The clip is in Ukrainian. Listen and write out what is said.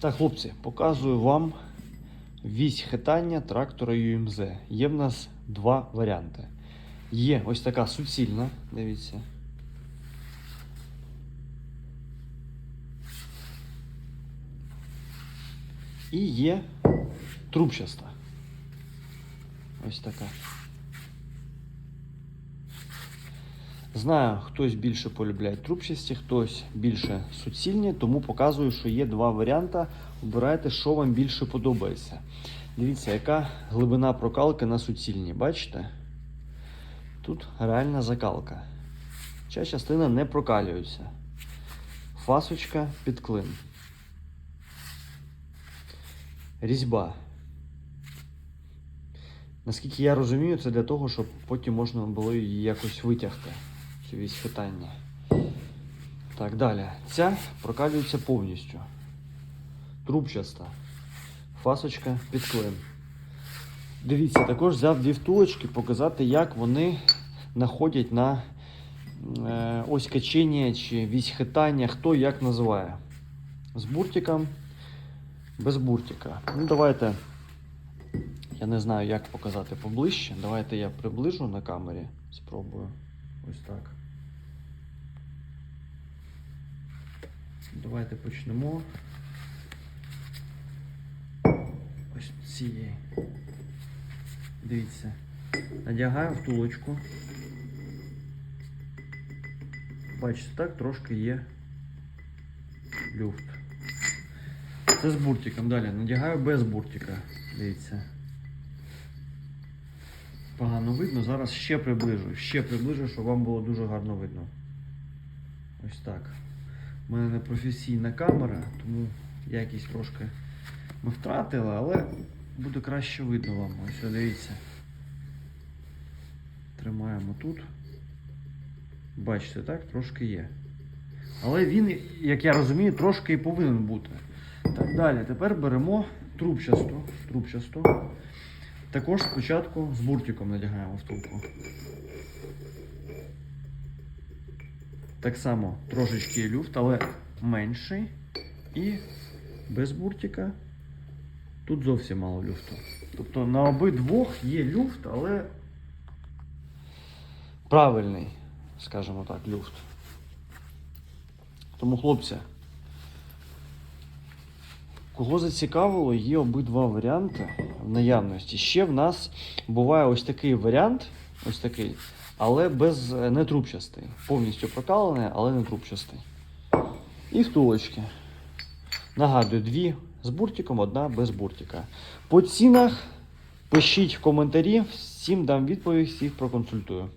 Так, хлопці, показую вам вісь хитання трактора UMZ. Є в нас два варіанти. Є ось така суцільна, дивіться. І є трубчаста. Ось така. Знаю, хтось більше полюбляє трубчасті, хтось більше суцільні, тому показую, що є два варіанти. Обирайте, що вам більше подобається. Дивіться, яка глибина прокалки на суцільні. Бачите? Тут реальна закалка. Ця частина не прокалюється. Фасочка під клин. Різьба. Наскільки я розумію, це для того, щоб потім можна було її якось витягти. Цю вісь хитання. Так, далі. Ця прокалюється повністю. Трубчаста. Фасочка під клин. Дивіться, також взяв дві втулочки показати, як вони находять на е, ось качення чи вісь хитання, хто як називає. З буртиком, без буртика. Ну, давайте. Я не знаю, як показати поближче. Давайте я приближу на камері. Спробую. Ось так. Давайте почнемо. Ось цієї. Дивіться. Надягаю втулочку. Бачите, так трошки є люфт. Це з буртиком. Далі надягаю без буртика. Дивіться. Погано видно. Зараз ще приближу. Ще приближу, щоб вам було дуже гарно видно. Ось так. У мене не професійна камера, тому якість трошки ми втратили, але буде краще видно вам. Ось дивіться. Тримаємо тут. Бачите, так, трошки є. Але він, як я розумію, трошки і повинен бути. Так, далі. Тепер беремо трубчасту. трубчасту. Також спочатку з буртиком надягаємо втулку. Так само трошечки люфт, але менший. І без буртика тут зовсім мало люфту. Тобто на обидвох є люфт, але правильний, скажімо так, люфт. Тому, хлопці, Кого зацікавило, є обидва варіанти наявності. Ще в нас буває ось такий варіант, ось такий, але без нетрубчастий. не трубчастий. Повністю прокалений, але не трубчастий. І втулочки. Нагадую, дві з буртиком, одна без буртика. По цінах пишіть в коментарі, всім дам відповідь, всіх проконсультую.